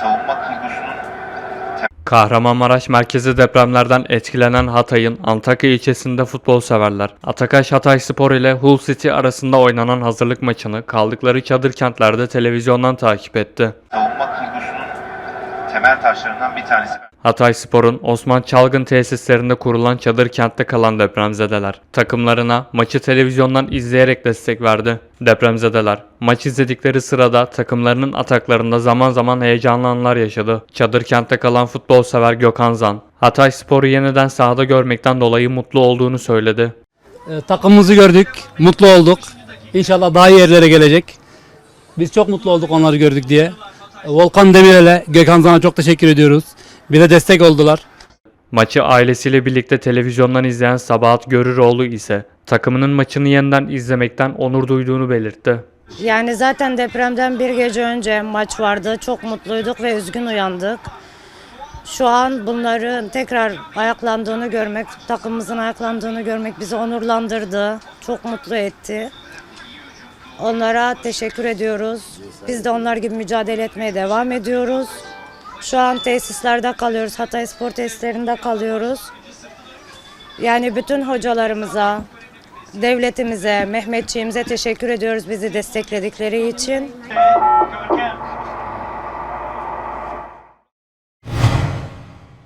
savunma kurgusunun Kahramanmaraş merkezi depremlerden etkilenen Hatay'ın Antakya ilçesinde futbol severler. Atakaş Hatay Spor ile Hull City arasında oynanan hazırlık maçını kaldıkları çadır kentlerde televizyondan takip etti. savunma kurgusunun temel taşlarından bir tanesi. Hatay Spor'un Osman Çalgın tesislerinde kurulan çadır kentte kalan depremzedeler. Takımlarına maçı televizyondan izleyerek destek verdi. Depremzedeler maç izledikleri sırada takımlarının ataklarında zaman zaman heyecanlı anlar yaşadı. Çadır kentte kalan futbol sever Gökhan Zan, Hatay Spor'u yeniden sahada görmekten dolayı mutlu olduğunu söyledi. E, takımımızı gördük, mutlu olduk. İnşallah daha iyi yerlere gelecek. Biz çok mutlu olduk onları gördük diye. Volkan Demirel'e, Gökhan Zan'a çok teşekkür ediyoruz. Bize destek oldular. Maçı ailesiyle birlikte televizyondan izleyen Sabahat Görüroğlu ise takımının maçını yeniden izlemekten onur duyduğunu belirtti. Yani zaten depremden bir gece önce maç vardı. Çok mutluyduk ve üzgün uyandık. Şu an bunların tekrar ayaklandığını görmek, takımımızın ayaklandığını görmek bizi onurlandırdı. Çok mutlu etti. Onlara teşekkür ediyoruz. Biz de onlar gibi mücadele etmeye devam ediyoruz. Şu an tesislerde kalıyoruz. Hatay Spor tesislerinde kalıyoruz. Yani bütün hocalarımıza, devletimize, Mehmetçiğimize teşekkür ediyoruz bizi destekledikleri için.